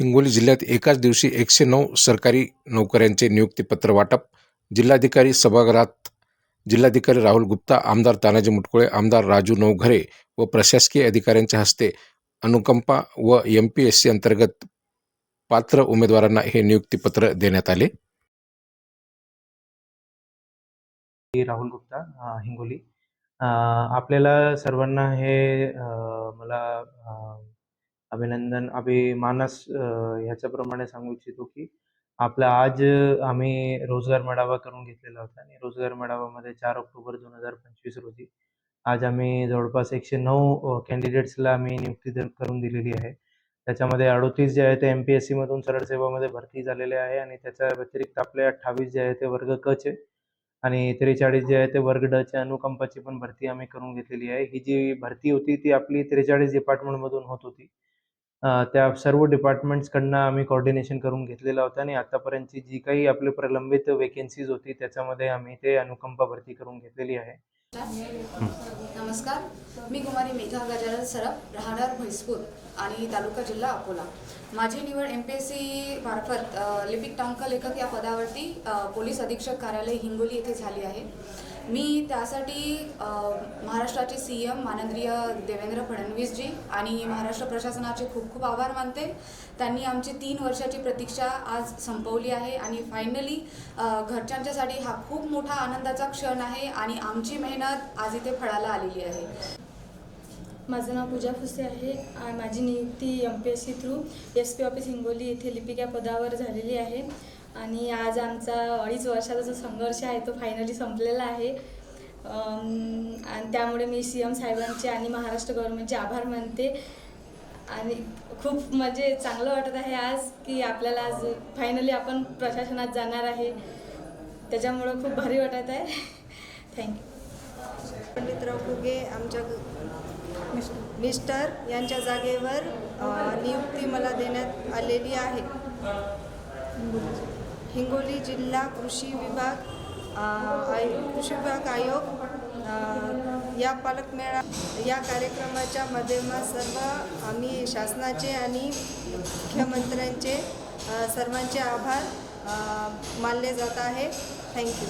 हिंगोली जिल्ह्यात एकाच दिवशी एकशे नऊ सरकारी नोकऱ्यांचे नियुक्तीपत्र वाटप. जिल्हाधिकारी सभागृहात जिल्हाधिकारी राहुल गुप्ता आमदार तानाजी मुटकुळे आमदार राजू नवघरे व प्रशासकीय अधिकाऱ्यांच्या हस्ते अनुकंपा व एम पी एस सी अंतर्गत पात्र उमेदवारांना हे नियुक्तीपत्र देण्यात आले. राहुल गुप्ता हिंगोली. आपल्याला सर्वांना हे मला अभिनंदन. अभिमानास मानस ह्याच्याप्रमाणे सांगू इच्छितो की आपला आज आम्ही रोजगार मेळावा करून घेतलेला होता आणि रोजगार मेळाव्यामध्ये चार ऑक्टोबर दोन हजार पंचवीस रोजी आज आम्ही जवळपास एकशे नऊ कॅन्डिडेट्सला आम्ही नियुक्ती करून दिलेली आहे. त्याच्यामध्ये अडोतीस जे आहे ते एम पी एस सीमधून सरळ सेवामध्ये भरती झालेले आहे आणि त्याच्या व्यतिरिक्त आपले अठ्ठावीस जे आहे ते वर्ग क चे आणि त्रेचाळीस जे आहे ते वर्ग ड चे अनुकंपाची पण भरती आम्ही करून घेतलेली आहे. ही जी भरती होती ती आपली त्रेचाळीस डिपार्टमेंटमधून होत होती. त्या सर्व डिपार्टमेंट्सकडनं आम्ही कोऑर्डिनेशन करून घेतलेलं होतं आणि आतापर्यंतची जी काही आपली प्रलंबित वेकेन्सीज होती त्याच्यामध्ये आम्ही ते अनुकंपा भरती करून घेतलेली आहे. नमस्कार. मी कुमारी मेघा गजानन सरप राहणार म्हैसपूर आणि तालुका जिल्हा अकोला. माझी निवड एम पी एस सी मार्फत लिपिक टांक लेखक या पदावरती पोलीस अधीक्षक कार्यालय हिंगोली येथे झाली आहे. मी त्यासाठी महाराष्ट्राचे सी एम माननीय देवेंद्र फडणवीसजी आणि महाराष्ट्र प्रशासनाचे खूप खूप आभार मानते. त्यांनी आमची तीन वर्षाची प्रतीक्षा आज संपवली आहे आणि फायनली घरच्यांच्यासाठी हा खूप मोठा आनंदाचा क्षण आहे आणि आमची मेहनत आज इथे फळाला आलेली आहे. माझं नाव पूजा फुसे आहे. माझी नियुक्ती M P S C through S P office Hingoli येथे लिपिका पदावर झालेली आहे. आणि आज आमचा अडीच वर्षाचा जो संघर्ष आहे तो फायनली संपलेला आहे. आणि त्यामुळे मी सी एम साहेबांचे आणि महाराष्ट्र गव्हर्नमेंटचे आभार मानते. आणि खूप म्हणजे चांगलं वाटत आहे आज की आपल्याला आज फायनली आपण प्रशासनात जाणार आहे. त्याच्यामुळं खूप भारी वाटत आहे. थँक्यू पंडितराव फुगे आमच्या मिस्टर यांच्या जागेवर नियुक्ती मला देण्यात आलेली आहे. हिंगोली जिल्हा कृषी विभाग आय कृषी विभाग आयोग या पालकमेळा या कार्यक्रमाच्या माध्यमात सर्व आम्ही शासनाचे आणि मुख्यमंत्र्यांचे सर्वांचे आभार मानले जात आहे. थँक्यू